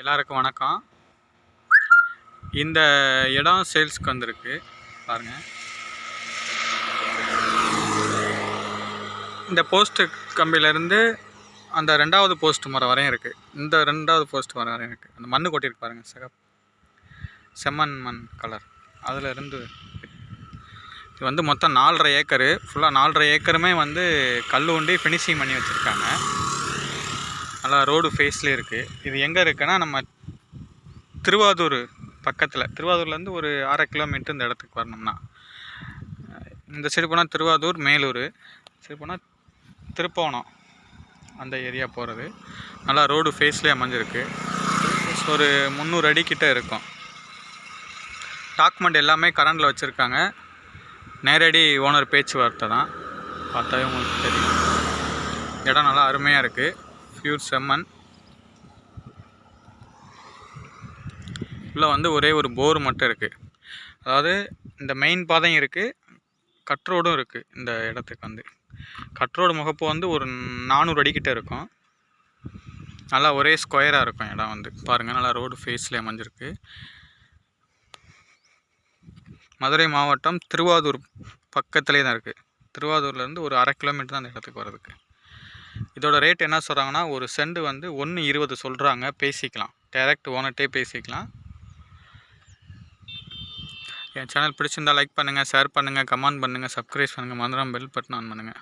எல்லாருக்கும் வணக்கம். இந்த இடம் சேல்ஸ்க்கு வந்திருக்கு. பாருங்கள் இந்த போஸ்ட்டு கம்பியிலேருந்து அந்த ரெண்டாவது போஸ்ட் மரம் வரையும் இருக்குது இந்த ரெண்டாவது போஸ்ட் மரம் வரையும் இருக்குது அந்த மண் கொட்டியிருக்கு பாருங்கள் சிகப் செம்மண் மண் கலர் அதில் இருந்து இது வந்து மொத்தம் நாலரை ஏக்கரு. ஃபுல்லாக நாலரை ஏக்கருமே வந்து கல் உண்டி ஃபினிஷிங் பண்ணி வச்சுருக்காங்க. நல்லா ரோடு ஃபேஸ்லேயே இருக்குது இது எங்கே இருக்குன்னா நம்ம திருவாதூர் பக்கத்தில். திருவாதூர்லேருந்து ஒரு அரை கிலோமீட்டர் இந்த இடத்துக்கு வரணும்னா. இந்த சைடு போனால் திருவாதூர் மேலூர். சரி போனால் திருப்போணம் அந்த ஏரியா போகிறது நல்லா ரோடு ஃபேஸ்லேயே அமைஞ்சிருக்கு. ஒரு முந்நூறு அடிக்கிட்ட இருக்கும். டாக்குமெண்ட் எல்லாமே கரண்டில் வச்சுருக்காங்க. நேரடி ஓனர் பேச்சுவார்த்தை தான். பார்த்தாவே உங்களுக்கு தெரியும். இடம் நல்லா அருமையாக இருக்குது பியூர் செம்மண் உள்ளே வந்து ஒரே ஒரு போர் மட்டும் இருக்குது அதாவது இந்த மெயின் பாதையும் இருக்குது கட்ரோடும் இருக்குது இந்த இடத்துக்கு வந்து. கட்ரோடு முகப்பு வந்து ஒரு நானூறு அடிக்கிட்ட இருக்கும். நல்லா ஒரே ஸ்கொயராக இருக்கும் இடம் வந்து. பாருங்கள் நல்லா ரோடு ஃபேஸில் அமைஞ்சிருக்கு. மதுரை மாவட்டம் திருவாதூர் பக்கத்துலேயே தான் இருக்குது திருவாதூர்லேருந்து ஒரு அரை கிலோமீட்டர் தான் அந்த இடத்துக்கு வர்றதுக்கு. இதோட ரேட் என்ன சொல்கிறாங்கன்னா ஒரு செண்டு வந்து ஒன்று இருபது சொல்கிறாங்க பேசிக்கலாம். டைரக்ட் ஓனர்ட்டே பேசிக்கலாம். என் சேனல் பிடிச்சிருந்தா லைக் பண்ணுங்கள் ஷேர் பண்ணுங்கள் கமெண்ட் பண்ணுங்கள் சப்ஸ்கிரைப் பண்ணுங்கள் மந்திரம் பெல் பட்டன் ஆன் பண்ணுங்கள்